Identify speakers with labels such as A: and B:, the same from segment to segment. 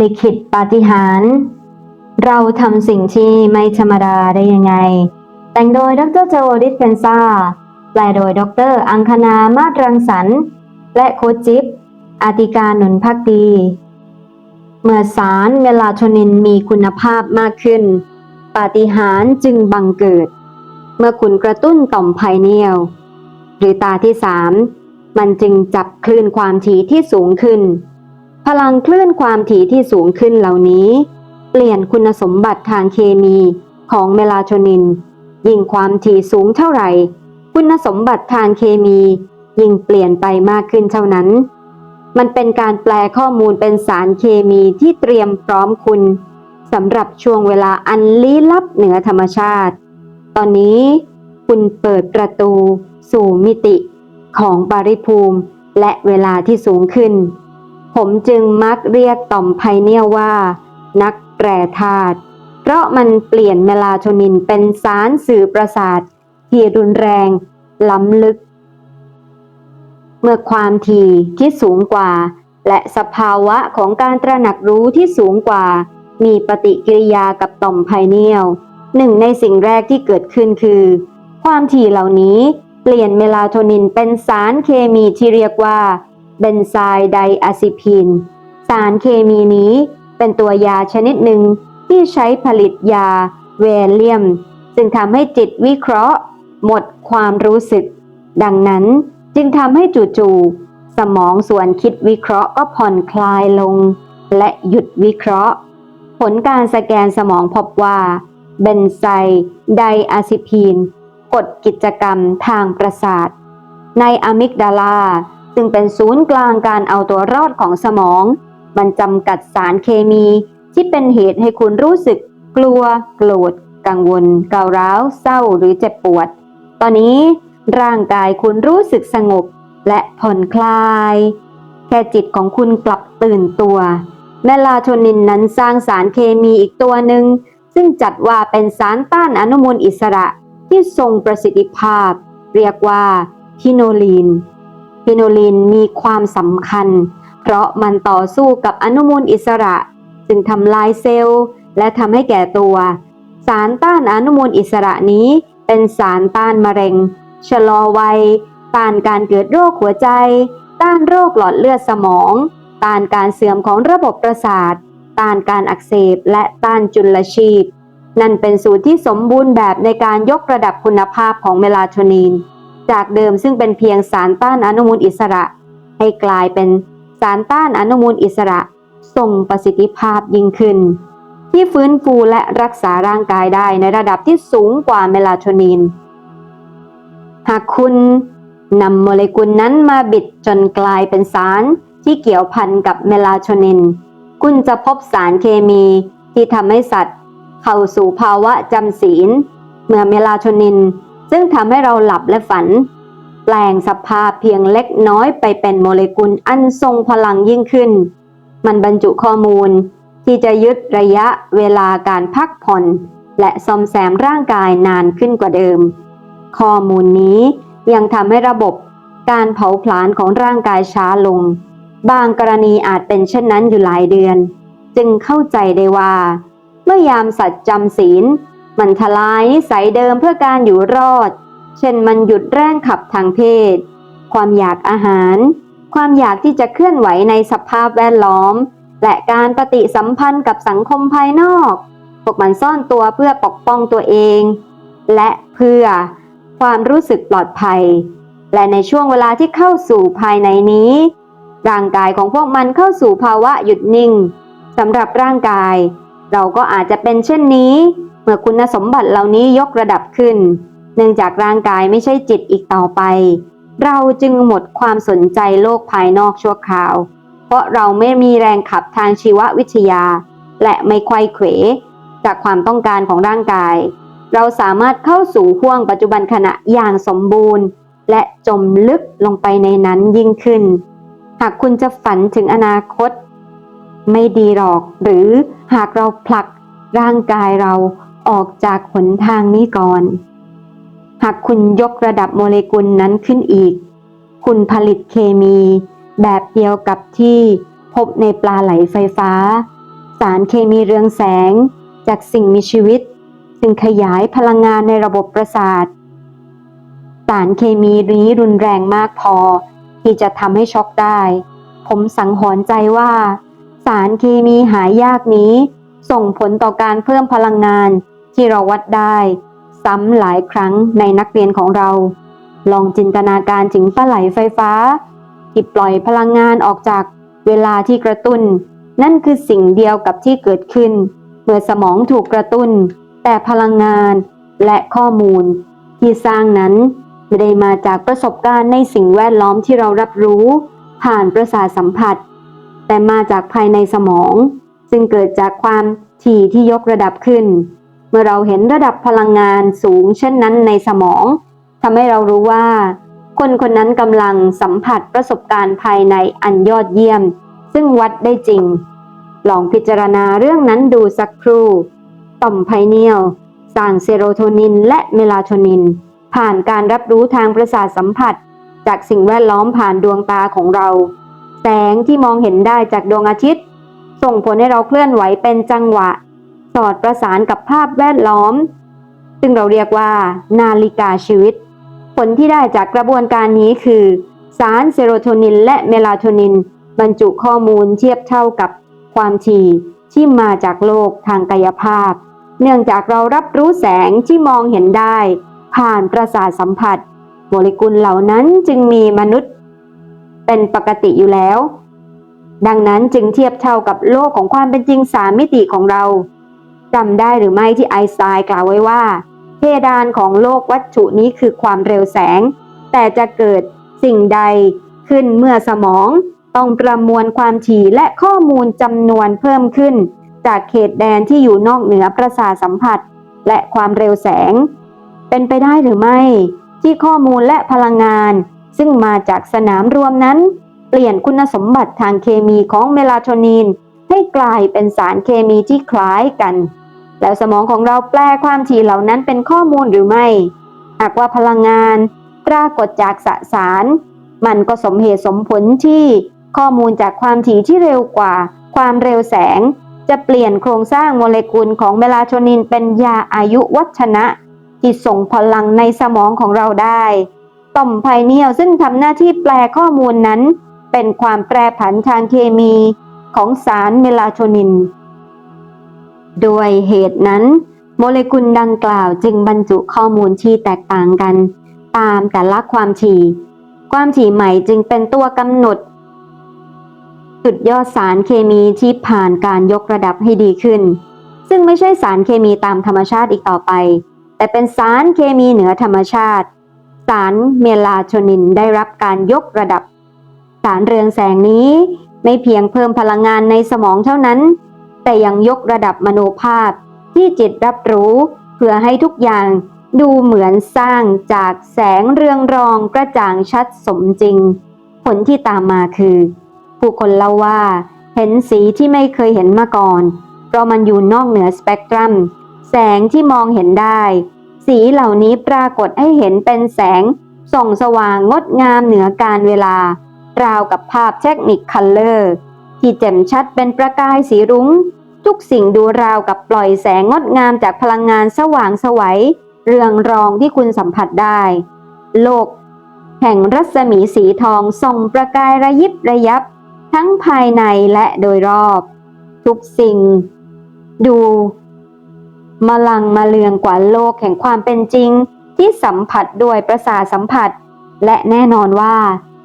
A: ลิขิตปาฏิหาริย์เราทำสิ่งที่ไม่ธรรมดาได้ยังไง แต่งโดยดรโจดิสเพนซาแปลโดยดร อังคณามาตรังสรรค์และโคจิปอาติการหนุนพักดี เมื่อสารเมลาโทนินมีคุณภาพมากขึ้น ปาฏิหาริย์จึงบังเกิด เมื่อคุณกระตุ้นต่อมไพเนียลหรือตาที่สามมันจึงจับคลื่นความถี่ที่สูงขึ้น ลังคลื่นความถี่ที่สูงขึ้นเหล่านี้ เปลี่ยนคุณสมบัติทางเคมีของเมลาโทนิน ยิ่งความถี่สูงเท่าไหร่ คุณสมบัติทางเคมี ยิ่งเปลี่ยนไปมากขึ้นเท่านั้น มันเป็นการแปลข้อมูลเป็นสารเคมีที่เตรียมพร้อมคุณสำหรับช่วงเวลาอันลี้ลับเหนือธรรมชาติ ตอนนี้คุณเปิดประตูสู่มิติของปริภูมิและเวลาที่สูงขึ้น ผมจึงมักเรียกต่อมไพเนียว่า นักแปรธาตุเพราะมันเปลี่ยนเมลาโทนินเป็นสารสื่อประสาท ที่รุนแรง ล้ำลึก เมื่อความถี่ที่สูงกว่า และสภาวะของการตระหนักรู้ที่สูงกว่า มีปฏิกิริยากับต่อมไพเนียลหนึ่งในสิ่งแรกที่เกิดขึ้นคือ ความถี่เหล่านี้เปลี่ยนเมลาโทนินเป็นสารเคมีที่เรียกว่า เบนไซด์ไดอะซิพีนสารเคมีนี้เป็นตัวยาชนิดหนึ่งที่ใช้ผลิตยาเวเลียม ซึ่งทำให้จิตวิเคราะห์ หมดความรู้สึก ดังนั้นจึงทำให้จู่ๆสมองส่วนคิดวิเคราะห์ก็ผ่อนคลายลง และหยุดวิเคราะห์ ผลการสแกนสมองพบว่าเบนไซไดอะซิพีนกดกิจกรรมทางประสาท ในอะมิกดาลา ซึ่งเป็นศูนย์กลางการเอาตัวรอดของสมอง มันจำกัดสารเคมีที่เป็นเหตุให้คุณรู้สึก กลัว โกรธ กังวลเการ้าว เศร้าหรือเจ็บปวด ตอนนี้ร่างกายคุณรู้สึกสงบและผ่อนคลาย แค่จิตของคุณกลับตื่นตัว เมลาโทนินนั้นสร้างสารเคมีอีกตัวหนึ่ง ซึ่งจัดว่าเป็นสารต้านอนุมูลอิสระที่ทรงประสิทธิภาพ เรียกว่าพิโนลีน พิโนลีนมีความสำคัญ เพราะมันต่อสู้กับอนุมูลอิสระ ซึ่งทำลายเซลล์ และทำให้แก่ตัว สารต้านอนุมูลอิสระนี้เป็นสารต้านมะเร็ง ชะลอวัย ต้านการเกิดโรคหัวใจ ต้านโรคหลอดเลือดสมอง ต้านการเสื่อมของระบบประสาท ต้านการอักเสบและต้านจุลชีพ นั่นเป็นสูตรที่สมบูรณ์แบบในการยกระดับคุณภาพของเมลาโทนิน จากเดิมซึ่งเป็นเพียงสารต้านอนุมูลอิสระ ให้กลายเป็นสารต้านอนุมูลอิสระทรงประสิทธิภาพยิ่งขึ้น ที่ฟื้นฟูและรักษาร่างกายได้ในระดับที่สูงกว่าเมลาโทนิน หากคุณนำโมเลกุลนั้นมาบิดจนกลายเป็นสารที่เกี่ยวพันกับเมลาโทนิน คุณจะพบสารเคมีที่ทำให้สัตว์ เข้าสู่ภาวะจำศีล เมื่อเมลาโทนิน ซึ่งทำให้เราหลับและฝัน แปลงสภาพเพียงเล็กน้อยไปเป็นโมเลกุลอันทรงพลังยิ่งขึ้น มันบรรจุข้อมูลที่จะยึดระยะเวลาการพักผ่อน และซ่อมแซมร่างกายนานขึ้นกว่าเดิม ข้อมูลนี้ยังทำให้ระบบการเผาผลาญของร่างกายช้าลง บางกรณีอาจเป็นเช่นนั้นอยู่หลายเดือน จึงเข้าใจได้ว่า เมื่อยามสัตว์จำศีล มันทลายนิสัยเดิมเพื่อการอยู่รอด เช่นมันหยุดแรงขับทางเพศ ความอยากอาหาร ความอยากที่จะเคลื่อนไหวในสภาพแวดล้อม และการปฏิสัมพันธ์กับสังคมภายนอก พวกมันซ่อนตัวเพื่อปกป้องตัวเอง และเพื่อความรู้สึกปลอดภัย และในช่วงเวลาที่เข้าสู่ภายในนี้ ร่างกายของพวกมันเข้าสู่ภาวะหยุดนิ่งสำหรับร่างกาย เราก็อาจจะเป็นเช่นนี้ มื่อคุณสมบัติเหล่านี้ยกระดับขึ้น เนื่องจากร่างกายไม่ใช่จิตอีกต่อไป เราจึงหมดความสนใจโลกภายนอกชั่วคราว เพราะเราไม่มีแรงขับทางชีววิทยา และไม่ไขว้เขว จากความต้องการของร่างกาย เราสามารถเข้าสู่ห่วงปัจจุบันขณะอย่างสมบูรณ์ และจมลึกลงไปในนั้นยิ่งขึ้น หากคุณจะฝันถึงอนาคต ไม่ดีหรอก หรือหากเราผลักร่างกายเรา ออกจากหนทางนี้ก่อน หากคุณยกระดับโมเลกุลนั้นขึ้นอีก คุณผลิตเคมีแบบเดียวกับที่พบในปลาไหลไฟฟ้า สารเคมีเรืองแสงจากสิ่งมีชีวิต ซึ่งขยายพลังงานในระบบประสาท สารเคมีนี้รุนแรงมากพอ ที่จะทำให้ช็อกได้ ผมสังหรณ์ใจว่า สารเคมีหายากนี้ ส่งผลต่อการเพิ่มพลังงาน ที่เราวัดได้ ซ้ำหลายครั้งในนักเรียนของเรา ลองจินตนาการถึงปลาไหลไฟฟ้า ที่ปล่อยพลังงานออกจากเวลาที่กระตุ้น นั่นคือสิ่งเดียวกับที่เกิดขึ้น เมื่อสมองถูกกระตุ้น แต่พลังงานและข้อมูล ที่สร้างนั้นไม่ได้มาจากประสบการณ์ในสิ่งแวดล้อมที่เรารับรู้ ผ่านประสาทสัมผัส แต่มาจากภายในสมอง ซึ่งเกิดจากความถี่ที่ยกระดับขึ้น เมื่อเราเห็นระดับพลังงานสูงเช่นนั้นในสมองทำให้เรารู้ว่า คนคนนั้นกำลังสัมผัสประสบการณ์ภายในอันยอดเยี่ยม ซึ่งวัดได้จริง ลองพิจารณาเรื่องนั้นดูสักครู่ ต่อมไพเนียลสร้างเซโรโทนินและเมลาโทนิน ผ่านการรับรู้ทางประสาทสัมผัส จากสิ่งแวดล้อมผ่านดวงตาของเรา แสงที่มองเห็นได้จากดวงอาทิตย์ ส่งผลให้เราเคลื่อนไหวเป็นจังหวะ อดประสานกับภาพแวดล้อม ซึ่งเราเรียกว่า นาฬิกาชีวิต ผลที่ได้จากกระบวนการนี้คือ สารเซโรโทนินและเมลาโทนิน บรรจุข้อมูลเทียบเท่ากับความถี่ที่มาจากโลกทางกายภาพ เนื่องจากเรารับรู้แสงที่มองเห็นได้ ผ่านประสาทสัมผัส โมเลกุลเหล่านั้นจึงมีมนุษย์ เป็นปกติอยู่แล้ว ดังนั้นจึงเทียบเท่ากับโลกของความเป็นจริงสามมิติของเรา จำได้หรือไม่ที่ไอน์สไตน์กล่าวไว้ว่า เพดานของโลกวัตถุนี้คือความเร็วแสง แต่จะเกิดสิ่งใดขึ้นเมื่อสมอง ต้องประมวลความถี่และข้อมูลจำนวนเพิ่มขึ้น จากเขตแดนที่อยู่นอกเหนือประสาทสัมผัส และความเร็วแสง เป็นไปได้หรือไม่ ที่ข้อมูลและพลังงาน ซึ่งมาจากสนามรวมนั้น เปลี่ยนคุณสมบัติทางเคมีของเมลาโทนินให้กลายเป็นสารเคมีที่คล้ายกัน แล้วสมองของเราแปลความถี่เหล่านั้นเป็นข้อมูลหรือไม่ หากว่าพลังงานปรากฏจากสสาร มันก็สมเหตุสมผลที่ข้อมูลจากความถี่ที่เร็วกว่า ความเร็วแสง จะเปลี่ยนโครงสร้างโมเลกุลของเมลาโทนินเป็นยาอายุวัฒนะ ที่ส่งพลังในสมองของเราได้ ต่อมไพเนียลซึ่งทำหน้าที่แปลข้อมูลนั้น เป็นความแปรผันทางเคมีของสารเมลาโทนิน โดยเหตุนั้น โมเลกุลดังกล่าวจึงบรรจุข้อมูลที่แตกต่างกัน ตามแต่ละความถี่ ความถี่ใหม่จึงเป็นตัวกำหนด จุดยอดสารเคมีที่ผ่านการยกระดับให้ดีขึ้น ซึ่งไม่ใช่สารเคมีตามธรรมชาติอีกต่อไป แต่เป็นสารเคมีเหนือธรรมชาติ สารเมลาโทนินได้รับการยกระดับ สารเรืองแสงนี้ไม่เพียงเพิ่มพลังงานในสมองเท่านั้น แต่ยังยกระดับมโนภาพ ที่จิตรับรู้เพื่อให้ทุกอย่างดูเหมือนสร้างจากแสงเรืองรองกระจ่างชัดสมจริง ผลที่ตามมาคือ ผู้คนเล่าว่า เห็นสีที่ไม่เคยเห็นมาก่อน เพราะมันอยู่นอกเหนือสเปกตรัม แสงที่มองเห็นได้ สีเหล่านี้ปรากฏให้เห็นเป็นแสง ส่องสว่างงดงามเหนือการเวลา ราวกับภาพเทคนิคคัลเลอร์ ที่แจ่มชัดเป็นประกายสีรุง้ง ทุกสิ่งดูราวกับปล่อยแสงงดงามจากพลังงานสว่างสวัย เรืองรองที่คุณสัมผัสได้ โลก แห่งรัศมีสีทองส่องประกายระยิบระยับ ทั้งภายในและโดยรอบ ทุกสิ่ง ดูมลังมาเลืองกว่าโลกแห่งความเป็นจริง ที่สัมผัสด้วยประสาสัมผัส และแน่นอนว่า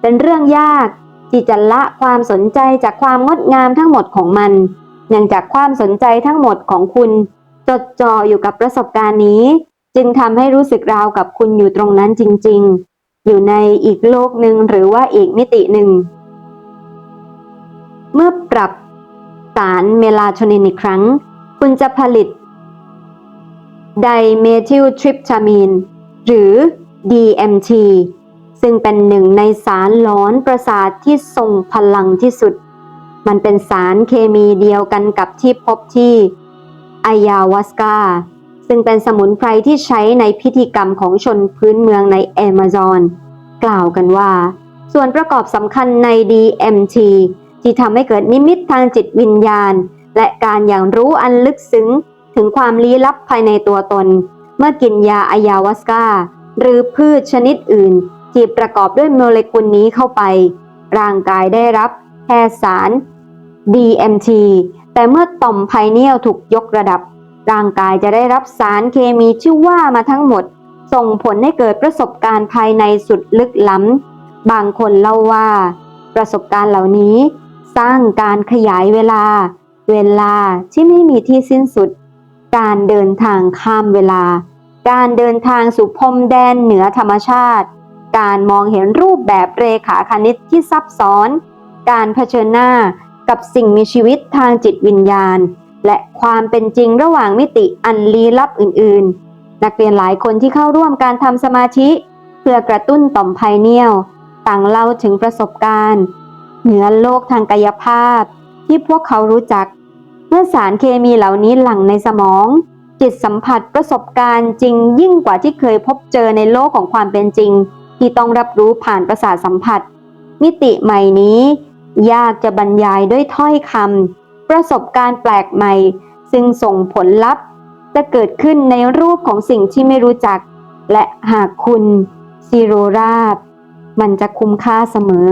A: เป็นเรื่องยากที่จะละความสนใจจากความงดงามทั้งหมดของมัน เนื่องจากความสนใจทั้งหมดของคุณ จดจ่ออยู่กับประสบการณ์นี้ จึงทำให้รู้สึกราวกับคุณอยู่ตรงนั้นจริง ๆ อยู่ในอีกโลกหนึ่งหรือว่าอีกมิติหนึ่ง เมื่อปรับสารเมลาโทนินอีกครั้ง คุณจะผลิตไดเมทิลทริปตามีนหรือ DMT ซึ่งเป็นหนึ่งในสารหลอนประสาทที่ทรงพลังที่สุด มันเป็นสารเคมีเดียวกันกับที่พบที่อายาวาสกาซึ่งเป็นสมุนไพรที่ใช้ในพิธีกรรมของชนพื้นเมืองในแอมะซอน กล่าวกันว่า ส่วนประกอบสำคัญใน DMT ที่ทำให้เกิดนิมิตทางจิตวิญญาณ และการอย่างรู้อันลึกซึ้งถึงความลี้ลับภายในตัวตน เมื่อกินยาอายาวัสกาหรือพืชชนิดอื่น ที่ประกอบด้วยโมเลกุลนี้เข้าไป ร่างกายได้รับแค่สาร DMT แต่เมื่อต่อมไพเนียลถูกยกระดับ ร่างกายจะได้รับสารเคมีที่อว่ามาทั้งหมด ส่งผลให้เกิดประสบการณ์ภายในสุดลึกล้ำ บางคนเล่าว่า ประสบการณ์เหล่านี้ สร้างการขยายเวลา เวลาที่ไม่มีที่สิ้นสุด การเดินทางข้ามเวลา การเดินทางสู่พรมแดนเหนือธรรมชาติ การมองเห็นรูปแบบเรขาคณิตที่ซับซ้อน การเผชิญหน้า กับสิ่งมีชีวิตทางจิตวิญญาณ และความเป็นจริงระหว่างมิติอันลี้ลับอื่น ๆ นักเรียนหลายคนที่เข้าร่วมการทำสมาธิ เพื่อกระตุ้นต่อมไพเนียลต่างเล่าถึงประสบการณ์ เหนือโลกทางกายภาพ ที่พวกเขารู้จัก เมื่อสารเคมีเหล่านี้หลั่งในสมอง จิตสัมผัสประสบการณ์จริงยิ่งกว่าที่เคยพบเจอในโลกของความเป็นจริง ที่ต้องรับรู้ผ่านประสาทสัมผัส มิติใหม่นี้ ยากจะบรรยายด้วยถ้อยคำประสบการณ์แปลกใหม่ ซึ่งส่งผลลัพธ์จะเกิดขึ้นในรูปของสิ่งที่ไม่รู้จัก และหากคุณซีโรราบ มันจะคุ้มค่าเสมอ